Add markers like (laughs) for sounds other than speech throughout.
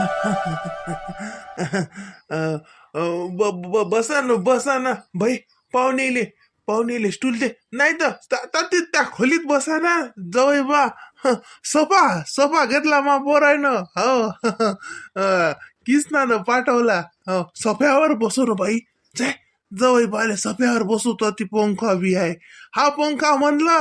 (laughs) बसा ना बसा ना। भाई पाहुणेले पाहुणेले स्टूल दे। नाही तर ता- खोलीत बसा ना। जवळ बा। (laughs) हं, सोफा सोफा घेतला मा पोरायनं हो (laughs) किसनानं पाठवला हो सोफ्यावर बसू ना बाई जाय जवळ बाले सोफ्यावर बसू तर ती पंखा बी आहे हा पंखा म्हणला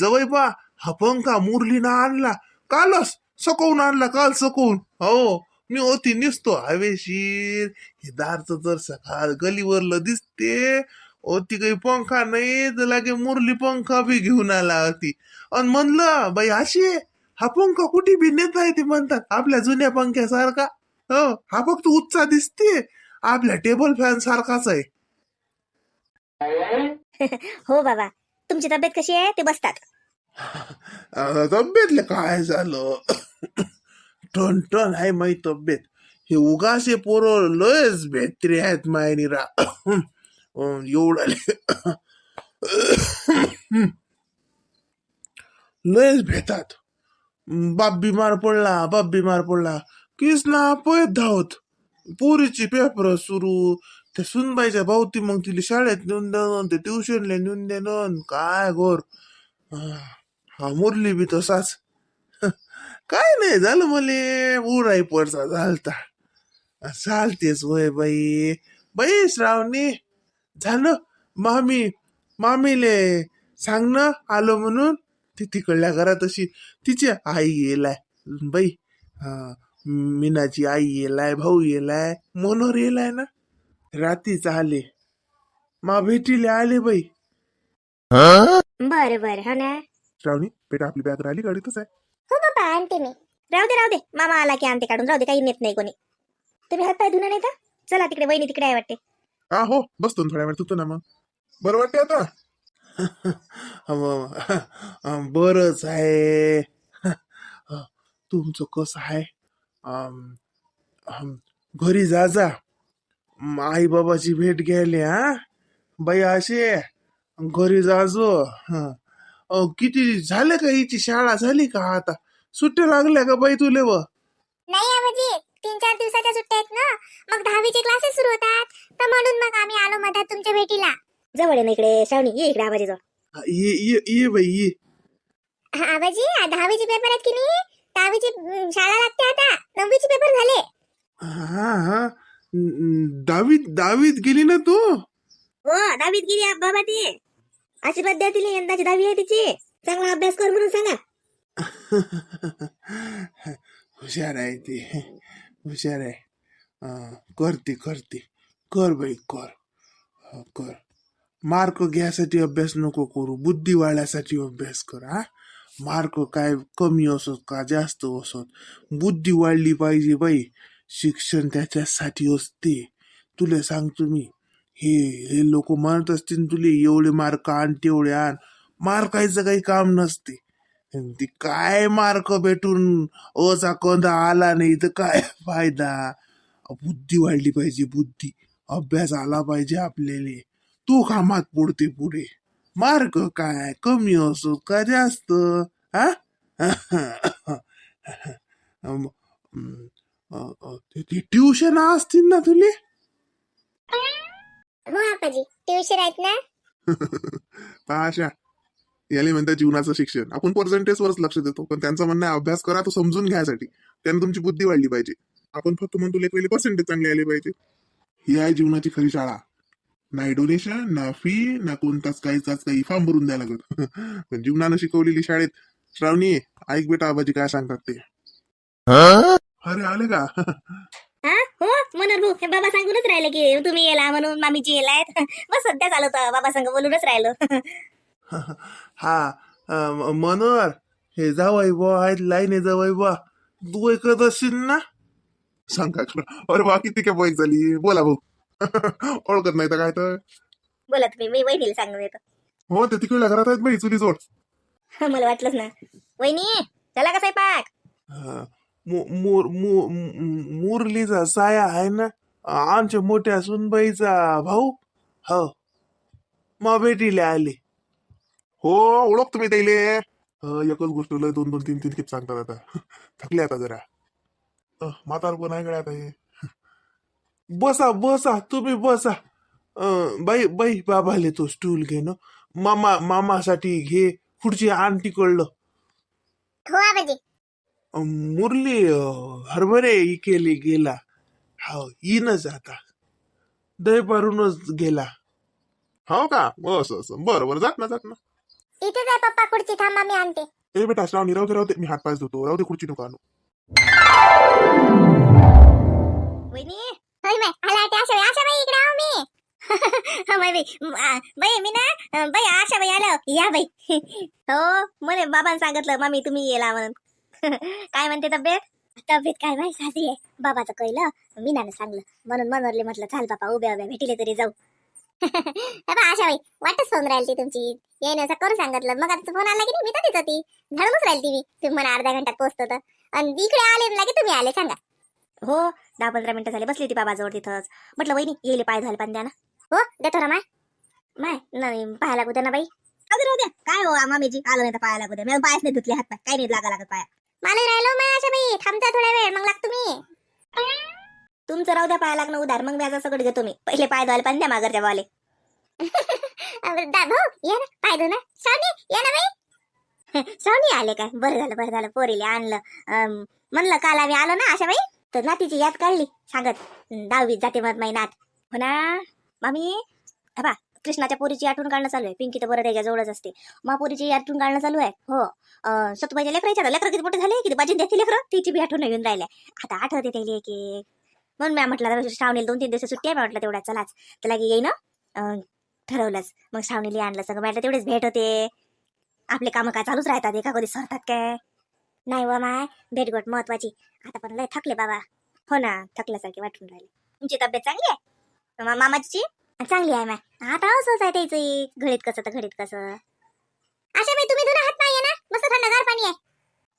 जवळ बा हा पंखा मुरलीनं आणला कालच सकवून आणला काल सकवून हो मी होती निसतो. हवेशीर हे दारचं जर सकाळ गलीवरलं दिसते होती काही पंखा नाही तर लागे मुरली पंखा बी घेऊन आला होती. आणि म्हणलं बाई अशी हा पंखा कुठे बी नेता येते म्हणतात. आपल्या जुन्या पंख्यासारखा. हो हा फक्त उच्चा दिसते. आपल्या टेबल फॅन सारखाच आहे. (laughs) हो बाबा. तुमची तब्येत कशी आहे? ते बसतात. (laughs) तब्येतले काय झालं? टन टन आहे माही तब्येत. हे उगाशे पोरं लयच भेत्री आहेत मायनीरा एवढाले लयच भेतात. बाप बिमार पडला बाप बिमार पडला. किस ना पळत धावत. पोरीची पेपर सुरू. त्या सुनबाईच्या भावती मग तिला शाळेत नेऊन देणं ते ट्युशनला नेऊन देणं काय गोर. हा मुरली बी तसाच. काय नाही झालं मले. उराई पडसा झालता. चालतेच वय बाई. बाई श्रावणी झालं. मामी मामीले सांग ना आलो म्हणून ती तिकडल्या घरात अशी तिची आई येलाय. बाई हा मीनाची आई येलाय भाऊ येलाय मनोहर येलाय ना. रातीच आले मा भेटीले आले बाई. बरं बरं. हो ना. श्रावणी बेटा आपली बॅग राहिली गाडीतच आहे. हो बाबा आणते मी. राहू दे राहू दे. मामा आला की आणते काढून. राहू दे काही नेत नाही कोणी. तुम्ही हात पाय धुणार नाही का? चला तिकडे वहिनी तिकडे आहे वाटते. हा हो. बसतो ना थोड्या वेळ तुझं ना मग. बरं वाटते आता? अं, बरंच आहे. तुमचं कसं आहे? अं, अं, घरी जा जा. आई बाबाची भेट घ्यायली हा? बाई असे घरी जाजो हं. अं, किती झालं का हिची शाळा झाली का आता? सुट्ट्या लागल्या का बाई तुले व? नाही आबाजी तीन चार दिवसाच्या सुट्ट्या आहेत ना. मग दहावीचे क्लासेस सुरू होतात. तर म्हणून मग आम्ही आलो मधात तुमच्या भेटीला. जवळ आहे ना इकडे? श्रावणी ये इकडे आबाजी हा, ये ये ये बाई ये. आबाजी दहावीचे पेपर आहेत की नाही? दहावीची शाळा लागते आता. नववीचे पेपर झाले. हा हा. न- दहावीत दहावीत गेली ना तू? हो दहावीत गेली बाबा ती आशीर्वाद द्या तिला यंदाची दहावी आहे तिची. चांगला अभ्यास कर म्हणून सांगा. (laughs) हुशार आहे ती. हुशार आहे. अं, करते करते. कर बाई कर. कर. मार्क घ्यासाठी अभ्यास नको करू. बुद्धी वाढण्यासाठी अभ्यास कर हा. मार्क काय कमी असोत का जास्त असोत? बुद्धी वाढली पाहिजे बाई. शिक्षण त्याच्यासाठी असते. तुला सांगतो मी. हे हे लोक म्हणत असतील तुले एवढे मार्क आण तेवढे आण. मार्कायचं काही काम नसते. ती काय मार्क भेटून अचा कंदा आला नाही तर काय फायदा? बुद्धी वाढली पाहिजे बुद्धी. अभ्यास आला पाहिजे आपल्याला. तू कामात पुढते पुढे. मार्क काय? कमी असो का जास्त? हा ते- ते ट्युशन असतील ना तुले? हो आपाजी. ट्युशन आहेत ना? (laughs) पाशा याला म्हणतात जीवनाचं शिक्षण. आपण पर्सेंटेज वरच लक्ष देतो. पण त्यांचं म्हणणं आहे अभ्यास करा तो समजून घ्यायसाठी. त्याने तुमची बुद्धी वाढली पाहिजे. आपण फक्त म्हणतो लेकरेले पर्सेंटेज चांगले आले पाहिजे. ही आहे जीवनाची खरी शाळा. नाही डोनेशन ना फी ना कोणताच काहीचाच काही फॉर्म भरून द्यायला लागत (laughs) पण जीवनानं शिकवलेली शाळेत श्रावणी ऐक बेटा आबाजी काय सांगतात ते. अरे आले का? (laughs) हा हो मनोहर भाऊ हे बाबा सांगूनच राहिले की तुम्ही येला म्हणून मामीची येलायत (laughs) बस सध्या चालू होतं बाबा संग बोलूनच राहिलो. (laughs) हा अं, मनोहर हे जावई बुवा आहेत लाईने जावई बुवा. तू ऐकत असशील ना? सांगा खरं अरे बा किती काय पैसे झाली बोला भाऊ. (laughs) ओळखत नाही तर काय तर? बोला तुम्ही मी वहिनीला सांगून येतो. हो ते तिकडल्या घरात आहेत बाई चुली जोड मला वाटलंच ना. वहिनी चला का स्वयंपाक? हा, मुरलीचा साया आहे ना? आमच्या मोठ्या सुनबाईचा भाऊ? हो. मग भेटीला आले. हो ओळख तुम्ही त्याले. एकच गोष्ट लय दोन दोन तीन तीन खेप सांगतात आता. थकले आता जरा. अ, म्हातार पण आहे आता हे? बसा बसा तुम्ही बसा. अ, बाई बाई बाबाले तो स्टूल घे ना. मामा मामासाठी घे. खुर्ची आण तिकडलं. हो अ, मुरली हरभरे इकेली गेला. हा येईनच आता. दही पारूनच गेला. हो का? बस असं बरं बरं. जात ना जात ना. इथेच आहे पप्पा. खुर्ची थांबा मी आणते. ए बेटा श्रावणी राहू दे राहू दे. मी हात पाय धुतो. राहू दे खुर्ची नको आणू. वहिनी. होय माय. आला ते आशा बाई. आशा बाई इकडे आहो मी. (laughs) हा बाई बाई म, आ, बाई मी ना अ, बाई आशा बाई आलं. या बाई. (laughs) हो म्हणे बाबांनी सांगितलं मामी तुम्ही येला म्हणून. (laughs) काय म्हणते तब्येत? तब्येत काय बाई साधी आहे. बाबाचं कळलं मीनानं सांगलं. म्हणून मनोरले म्हटलं चाल बापा उभ्या उभ्या भेटिले तरी जाऊ. (laughs) बा आशा बाई वाटच फोन राहील ती तुमची असं करून सांगितलं. मग आता फोन आला की नाही? मी तर होती. धडमच राहील ती मी. तुम्ही मला अर्ध्या घंट्यात पोहोचतो तर आणि इकडे आले लागे तुम्ही आले सांगा. हो दहा पंधरा मिनिटं झाले बसली ती बाबाजवळ तिथंच. म्हटलं वहिनी येईल पाय झाले पण द्या ना हो देतो ना माय. माय नाही पाहायला लागू द्या ना बाई. अगं राहू द्या. काय हो मामीजी आलो नाही तर पाहायला लागू द्या. मी पायच नाही धुतले हात पाय काही नाही लागा लागत पाया. मला राहिलो माय आशा बाई. थांबता थोडा वेळ मग लागतो मी. तुमचं राहू द्या पाया लागणं उधार. मग व्याजा सगळं घेतो मी. पहिले पाय धुवायला पण द्या मागरच्या वाले दा भाऊ या ना. पाय धु ना सावनी या ना बाई. (laughs) सावनी आले काय? बरं झालं बरं झालं. पोरीले आणलं. म्हणलं काल आम्ही आलो ना आशा बाई तर नातीची याद काढली. सांगत अं, दहावीत जाते मत महिन्यात हो ना? मामी? हे बा कृष्णाच्या पोरीची आठवण काढणं चालू आहे. पिंकी तर बरं त्याच्या जवळच असते. महापुरीची पोरीची आठवण काढणं चालू आहे. हो. सतुबाईच्या लेकराच्या लेकरं किती मोठे झाले? किती बाजून द्यायची लेकरं? तिची बी आठवण येऊन राहिल्या. आता आठवते त्याला एक एक. म्हणून मी म्हटलं आता श्रावणीला दोन तीन दिवस सुट्टी आहे म्हटलं तेवढ्या चलाच. तर की येईन ठरवलंच. मग श्रावणीला आणलं सगळं. म्हटलं तेवढेच भेट होते. आपले कामं काय चालूच राहतात? एका कधी सरतात काय? नाही व माय. भेटगोट महत्वाची. आता पण लय थकले बाबा. हो ना थकल्यासारखे वाटून राहिले. तुमची तब्येत चांगली आहे? मामाची चांगली आहे माय आता असंच आहे त्याचं घडीत कसं तर घडीत कसं. अशा बाई तुम्ही धुना हात नाही ना? मस्त थंडगार पाणी आहे.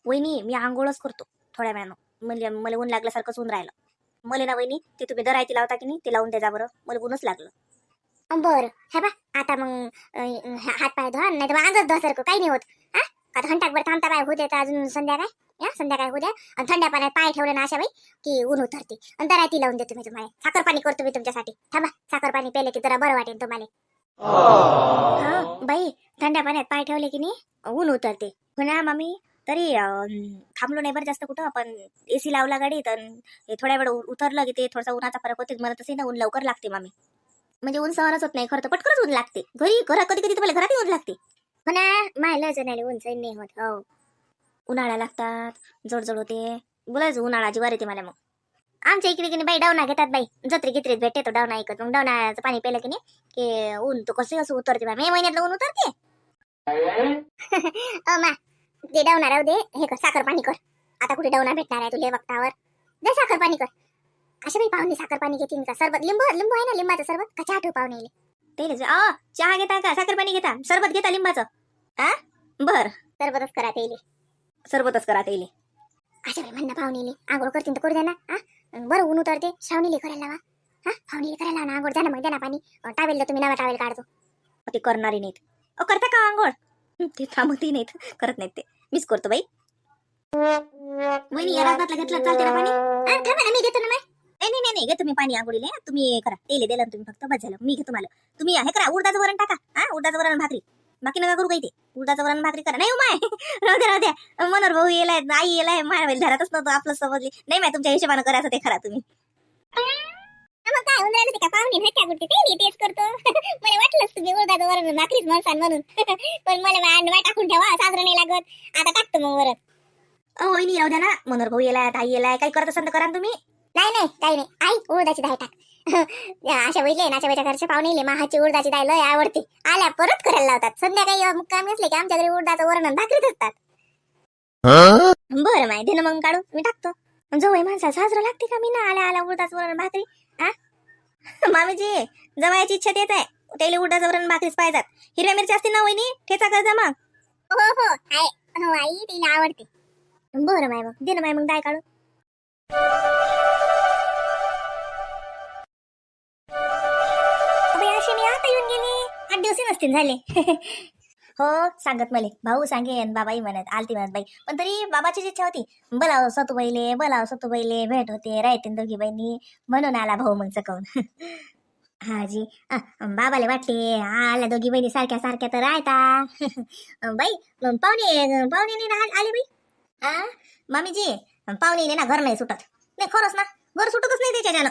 वहिनी मी आंघोळच करतो थोड्या वेळानं. म्हणजे मला ऊन लागल्यासारखंच ऊन राहिलं. मला ना वहिनी ते तुम्ही दरायती लावता की नाही ते लावून द्या बरं. मला ऊनच लागलं. बर. हे बा आता मग हात पाय धुवा नाही तर अंगच धुवासारखं काही नाही होत. हा? आता घंटाकभर थांबता पाय होते अजून संध्याकाळ. या संध्याकाळ होऊ द्या. आणि थंड्या पाण्यात पाय ठेवले ना अशा बाई की ऊन उतरते. आणि दरायती लावून देतो मी तुम्हाला. साखर पाणी करतो मी तुमच्यासाठी. थांबा साखर पाणी पेले की जरा बरं वाटेल तुम्हाला. हा बाई थंड्या पाण्यात पाय ठेवले की नाही ऊन उतरते. हो ना तरी अं, थांबलो नाही बरं जास्त कुठं पण एसी लावला गाडीत आणि थोड्या वेळ उतरलं की ते थोडासा उन्हाचा फरक होते मला तसे ना ऊन लवकर लागते मामी म्हणजे ऊन सहनच होत नाही खरं तर पटकनच ऊन लागते. घरी घरात कधी कधी तुम्हाला घरातही ऊन लागते. हो ना माय लय जणाले ऊन सैन नाही होत. हो. उन्हाळा लागतात जडजड होते. बोलायचं उन्हाळा जीवार येते मला मग. आमच्या इकडे की नाही बाई डावना घेतात बाई. जत्रे गित्रेत भेटते तो डावना ऐकत मग डावनाचं पाणी पेलं की नाही की ऊन तो कसं असं उतरते बा मे महिन्यातलं ऊन उतरते. (laughs) अ मा ते डावना राहू दे. हे कर साखर पाणी कर. आता कुठे डावना भेटणार आहे तुले वक्तावर? दे साखर पाणी कर. अशा बाई पाहुणे साखर पाणी घेतील का सरबत लिंबू लिंबू आहे ना लिंबाचं सरबत? का चहा ठेव पाहुणे ते अ चहा घेता का? साखर पाणी घेता. सरबत घेता लिंबाचं? आ बर. सरबतच करा ते सरबतच करा त्याले. अशा बाई म्हणणं पाहुणेले आंघोळ करतील तर करू द्या ना हा? बरं ऊन उतरते श्रावणीले करायला लावा. हा? पाहुणेले करायला लावा ना आंघोळ. द्या ना मग द्या ना पाणी. टावेल तुम्ही नवा टावेल काढतो. ते करणारी नाहीत. अ करता का आंघोळ? ते थांबती नाहीत. करत नाहीत ते. मीच करतो बाई. वहिनी या राजनाथला घेतलं चालते ना पाणी? हा, थांबा ना मी घेतो ना नाही नाही नाही, नाही घेतो मी पाणी आंघोळीले तुम्ही करा. तेले दिलं ना तुम्ही फक्त बस झालं. मी घेतो मला तुम्ही हे करा उडदाचं वरण टाका. हा उडदाचं वरण भाकरी. बाकी नका करू काही ते. उडदाचं वरण भाकरी करा. नाही हो माय. राहू द्या राहू द्या. मनोहर भाऊ येलाय आई येलाय माय वेळ धरातच नव्हतं आपलं समजली. नाही माय तुमच्या हिशोबानं करायचं ते करा तुम्ही. काय होऊन राहिलं ते का पाहुणे नाही काय करते ते मी तेच करतो. (laughs) मला वाटलंच तुम्ही उडदाचं वरण भाकरीच म्हणसान म्हणून. (laughs) पण मला टाकून ठेवा साजरं नाही लागत. आता टाकतो मग वरण अहो वहिनी राहू द्या ना. मनोहर भाऊ येलाय आई येलाय काही करत असाल तर करा तुम्ही. नाही नाही काही नाही. आई उडदाची डाळ टाक. (laughs) अशा वैले नाच्या वेळच्या घरच्या पाहुणे माहाची उडदाची डाळ लय आवडते. आल्या परत करायला लावतात. संध्याकाळी मुक्काम घेतले की आमच्या घरी उडदाचं वरण आणि भाकरीच असतात. बरं माय दे ना मग काढू मी टाकतो. जवळ माणसा साजरं लागते का? मी ना आल्या आल्या उडदाचं वरण भाकरी. आ? (laughs) मामीजी जवायची इच्छा तेच आहे. त्याला उडदाचं वरण भाकरीच पाहिजेत. हिरव्या मिरच्या असतील ना वहिनी? ठेचा कर मग. हो हो. आहे हो आई तिला आवडते. बरं माय मग. दे ना माय मग डाय काढू. आठ दिवस नसतील झाले. (laughs) हो सांगत मले. भाऊ सांगेन बाबाई म्हणत आलती म्हणत बाई. पण तरी बाबाची इच्छा होती. बोलाव सतुबाईले बोलाव सतुबाईले भेट होते राहते दोघी बहिणी. म्हणून आला भाऊ मग चकवून. (laughs) हाजी बाबाले वाटले आल्या दोघी बहिणी सारख्या सारख्या तर राहता. (laughs) बाई पाहुणे पाहुणे पाहुणे ना आले बाई? आ? मामीजी पाहुणे ना घर नाही सुटत. नाही खरंच ना घर सुटतच नाही त्याच्यानं.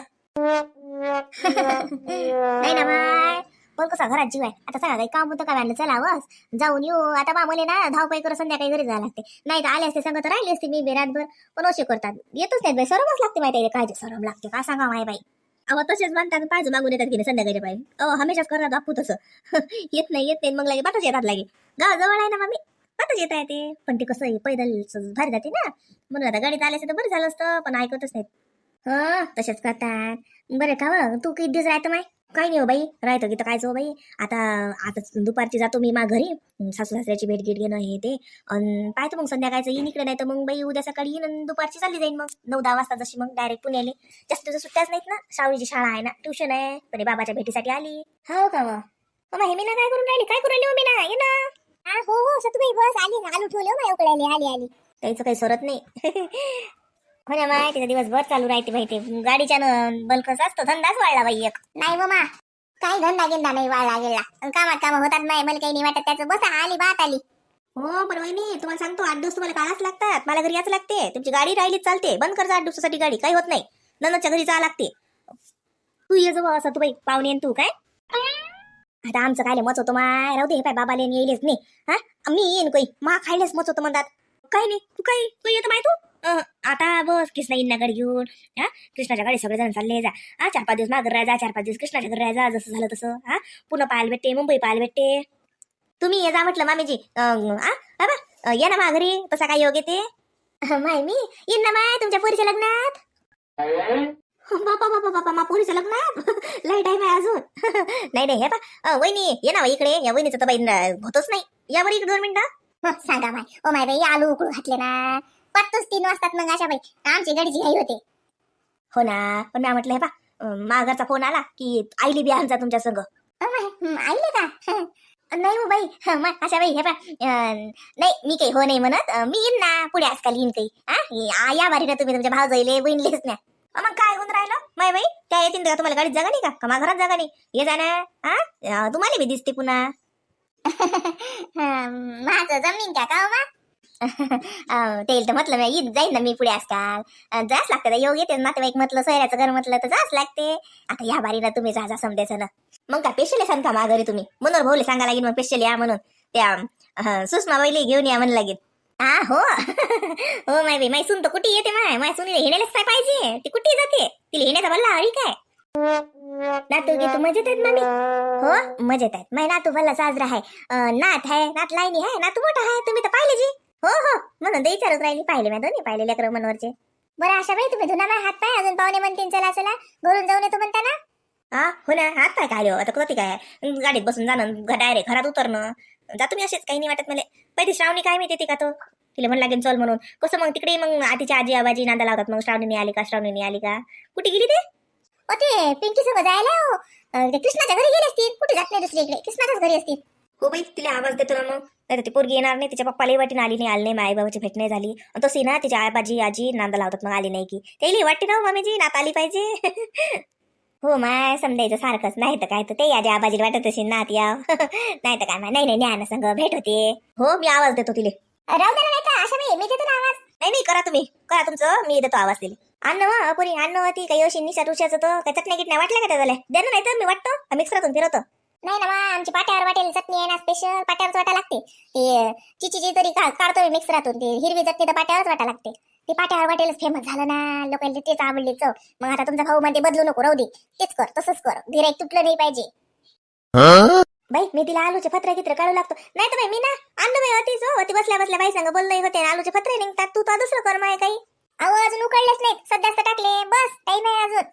नाही ना बाय पण कसा घरात जीव आहे आता सगळं काही काम होतं का म्हणलं चला वस जाऊन येऊ. आता मामले ना धावपाई करून संध्याकाळी घरी जायला लागते. नाही तर आले असते सांगत राहिली असते मी बेरातभर पण असे करतात. येतच नाही बाई. सरमच लागते माहिती आहे काय सरम लागते. का सांगा माय बाई? अहो तसेच म्हणतात. पाहिजे मागून येतात की नाही संध्याकाळी पाहिजे अहो हमेशाच करतात बापू तसं. (laughs) येत नाही येत नाही. मग लागे बातच येतात लागे. गाव जवळ आहे ना मामी? बातच येत आहे ते पण ते कसं आहे, पैदल भारी जाते ना. म्हणून आता गाडीत आले असते तर बरं झालं असतं पण ऐकतच नाहीत. हं तसेच करतात. बरं का तू किती दिवस राहतो माय? काही नाही हो बाई राहतो की तर कायच हो बाई. आता आता दुपारची जातो मी मा घरी. सासू सासऱ्याची भेट घेत घेणं हे ते. अन पाहतो मग संध्याकाळचं येईन इकडे नाही तर मग बाई उद्या सकाळी येईन आणि दुपारची चालली जाईन मग. नऊ दहा वाजता जशी मग डायरेक्ट पुण्याले. जास्त दिवस सुट्ट्याच नाहीत ना. शाळेची शाळा आहे ना ट्युशन आहे. पण बाबाच्या भेटीसाठी आली. हो का मग? मग हे मी ना काय करून राहिली? काय करून राहिली हो मी ना ये ना. हा हो हो सतुबाई बस आली. आलू ठेवले हो उकडायला आली आली. त्याचं काही सरत नाही. (laughs) हो ना माय तिचा दिवसभर चालू राहते माहिती गाडीच्या बलकस असतो धंदाच वाढला बाई एक. नाही व मा काही धंदा गिंदा नाही वाळला गेला. कामात काम होतात नाही मला काही नाही वाटत त्याचं. बसा आली बात आली. हो पण वहिनी तुम्हाला सांगतो आठ दिवस तुम्हाला काढाच लागतात. मला घरी याच लागते. तुमची गाडी राहिलीच चालते. बंद कर आठ दिवसासाठी गाडी. काही होत नाही. नंदच्या घरी जावं लागते. तू ये जवळ असं तू बाई पाहुणे तू काय? आता आमचं खायला मच होतो माय. राहू दे हे पाय बाबाले येईलच नाही हा? मी येईन काही मा खायलाच मच होतं म्हणतात. काही नाही. तू काय तू येतं माय तू? आता बस कृष्णा इन्नाकडे घेऊन हा? कृष्णाच्या गाडी सगळेजण चालले जा. हा चार पाच दिवस मागर राहा जा चार पाच दिवस कृष्णाच्या घरी राहा जा जसं झालं तसं हा? पुन्हा पाहायला भेटते मुंबई पाहायला भेटते. तुम्ही ये जा म्हटलं मामीजी. अं, बाबा ये ना माघरी तसा काय योग येते माय मी येईन ना माय तुमच्या पोरीच्या लग्नात. बापा बापा बापा मा पोरीच्या लग्नात? लाइट आहे माय अजून. नाही नाही हे पा वहिनी ये ना हो इकडे या वहिनीचं तर बाई होतच नाही. यावर इकडे दोन मिनिटं. सांगा माय. ओ माय बाई आलू उकळू घातले ना. पत्तच तीन वाजतात मग अशा बाई. आमची गाडीची घाई होते. हो ना पण मी म्हटलं हे पा माघारचा फोन आला की आईली बी आमचा तुमच्या संग. हं, आईले का? हं, नाही हो बाई हं, अशा बाई हे पा नाही मी काही हो नाही म्हणत मी येईन ना पुढे आजकाल येईन काही. हा या बारी ना तुम्ही तुमच्या भाव जाईले बहिणलेच ना मग काय होऊन राहिलं? माय बाई त्या येतील का तुम्हाला गाडीत जागा नाही का? का मा घरात जागा नाही? ये जा ना हा तुम्हाला बी दिसते पुन्हा. (laughs) हं, माझं जमीन का का (laughs) हो ते तर म्हटलं मी येत जाईन ना मी पुढे आजकाल. अं, जाच योग येते नातेवाईक म्हटलं सोयऱ्याचं घर म्हटलं तर जाच लागते. आता या बारीला तुम्ही जा जा समजायचं ना. मग का पेशल सांग का माघारी तुम्ही? मनोर भाऊले सांगा लागेल मग पेशल या म्हणून. त्या सुषमा वैली घेऊन या म्हणून लागेल हा हो. (laughs) हो माय बाई माय सुन तर कुठे येते माय? माय सुनीला हिण्यालाच काय पाहिजे. ती कुठे जाते? तिला हिण्याचा बल्ला हरी काय? नातू गी तू मजेत आहेत मामी? हो मजेत आहेत. माय नातू भल्ला साजरा आहे. नात आहे नात लाईनी आहे नातू मोठा आहे तुम्ही तर पाहिले जी. हो हो. म्हणून ते विचारत राहिली पाहिले मी दोन्ही पाहिले लेकर मनवरचे बरं अशा बाई तुम्ही धुना हात पाय अजून पाहुणे म्हणतील चला चला. घरून जाऊन येतो म्हणता ना? हा हो ना हात पाय काय हो, आता कधी काय? गाडीत बसून जाणं डायरेक्ट घरात उतरणं. जातो मी असेच काही नाही वाटत मला. पहिले श्रावणी काय माहिती का तो? तिला म्हणलं लागेल चल म्हणून. कसं मग तिकडे मग आधीच्या आजी आबाजी नांदा लावतात मग श्रावणी आली का श्रावणी आली का? कुठे गेली ते? ओ ते पिंकी सोबत जायला हो. ते कृष्णाच्या घरी गेले असतील कुठे जात नाही दुसरीकडे. कृष्णाच्याच घरी असतील हो बाई तिला आवाज देतो ना मग. नाही ती पोरगी येणार नाही तिच्या पप्पालाही वाटीन आली नाही आली नाही माई बाबाची भेट नाही झाली. आणि तशी ना तिच्या आबाजी आजी नांदा लावतात मग आली नाही की. त्याला वाटते ना हो मामीजी नात आली पाहिजे. (laughs) हो माय समजायचं सारखंच. नाही तर काय तर ते आजी आबाजीला वाटत असेल नात या (laughs) नाही तर काय माय. नाही नाही ज्ञान संग भेट होते. हो मी आवाज देतो तिले. राहू दे नाही का? अशा बाई मी देतो ना आवाज. नाही नाही करा तुम्ही. करा तुमचं मी देतो आवाज दिले अन्न वा पुरी अन्न होती काही अशी निशा टुशाचं तर काही चटण्या गिटण्या वाटल्या का त्या झाल्या? द्या ना नाही तर मी वाटतो मिक्सरातून फिरवतो. नाही ना मा आमची पाट्यावर वाटेल चटणी आहे ना स्पेशल पाट्यावरच वाटा लागते. ते चिचीची तरी का काढतोय मिक्सरातून ती हिरवी चटणी तर पाट्यावरच वाटा लागते. ती पाट्यावर वाटेलच फेमस झालं ना. लोकांना तेच आवडली चव. मग आता तुमचा भाऊ मध्ये बदलू नको राहू दे. तेच कर तसंच कर. गिराईक तुटलं नाही पाहिजे. बाई मी तिला आलूचे फत्रे कित्र काढू लागतो. नाही तर बाई मी ना अन्न बाई होती जो होती बसल्या बसल्या बाई सांग बोललंय होते आलूचे फत्रे निघतात. तू तर दुसरं कर माय काही. अहो अजून उकडलेच नाहीत. सध्याच टाकले. बस काही नाही अजून.